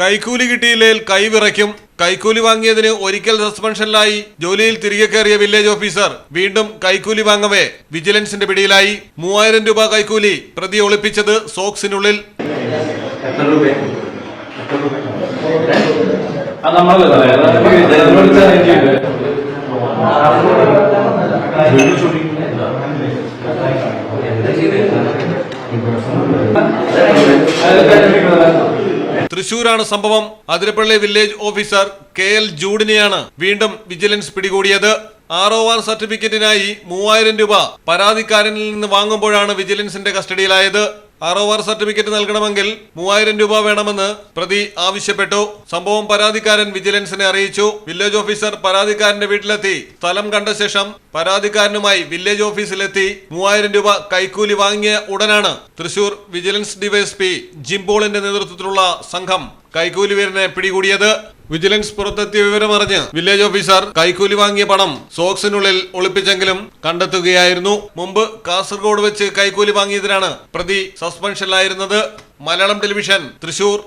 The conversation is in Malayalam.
കൈക്കൂലി കിട്ടിയില്ലേൽ കൈവിറയ്ക്കും കൈക്കൂലി വാങ്ങിയതിന് ഒരിക്കൽ സസ്പെൻഷനിലായി ജോലിയിൽ തിരികെ കയറിയ വില്ലേജ് ഓഫീസർ വീണ്ടും കൈക്കൂലി വാങ്ങവേ വിജിലൻസിന്റെ പിടിയിലായി മൂവായിരം രൂപ കൈക്കൂലി പ്രതി ഒളിപ്പിച്ചത് സോക്സിനുള്ളിൽ നമ്മളല്ലേ തൃശൂരാണ് സംഭവം. Athirappilly village officer K L ജൂഡിനെയാണ് വീണ്ടും വിജിലൻസ് പിടികൂടിയത്. ആർ ഒ സർട്ടിഫിക്കറ്റിനായി മൂവായിരം രൂപ പരാതിക്കാരനിൽ നിന്ന് വാങ്ങുമ്പോഴാണ് വിജിലൻസിന്റെ കസ്റ്റഡിയിലായത്. ആർ ഒ സർട്ടിഫിക്കറ്റ് നൽകണമെങ്കിൽ മൂവായിരം രൂപ വേണമെന്ന് പ്രതി ആവശ്യപ്പെട്ടു. സംഭവം പരാതിക്കാരൻ വിജിലൻസിനെ അറിയിച്ചു. വില്ലേജ് ഓഫീസർ പരാതിക്കാരന്റെ വീട്ടിലെത്തി. സ്ഥലം കണ്ട ശേഷം പരാതിക്കാരനുമായി വില്ലേജ് ഓഫീസിലെത്തി മൂവായിരം രൂപ കൈക്കൂലി വാങ്ങിയ ഉടനാണ് തൃശൂർ വിജിലൻസ് ഡിവൈഎസ്പി ജിംബോളിന്റെ നേതൃത്വത്തിലുള്ള സംഘം കൈക്കൂലി വീരനെ പിടികൂടിയത്. വിജിലൻസ് പുറത്തെത്തിയ വിവരമറിഞ്ഞ് വില്ലേജ് ഓഫീസർ കൈക്കൂലി വാങ്ങിയ പണം സോക്സിനുള്ളിൽ ഒളിപ്പിച്ചെങ്കിലും കണ്ടെത്തുകയായിരുന്നു. മുമ്പ് കാസർഗോഡ് വെച്ച് കൈക്കൂലി വാങ്ങിയതിനാണ് പ്രതി സസ്പെൻഷനിലായിരുന്നത്. മലയാളം ടെലിവിഷൻ തൃശൂർ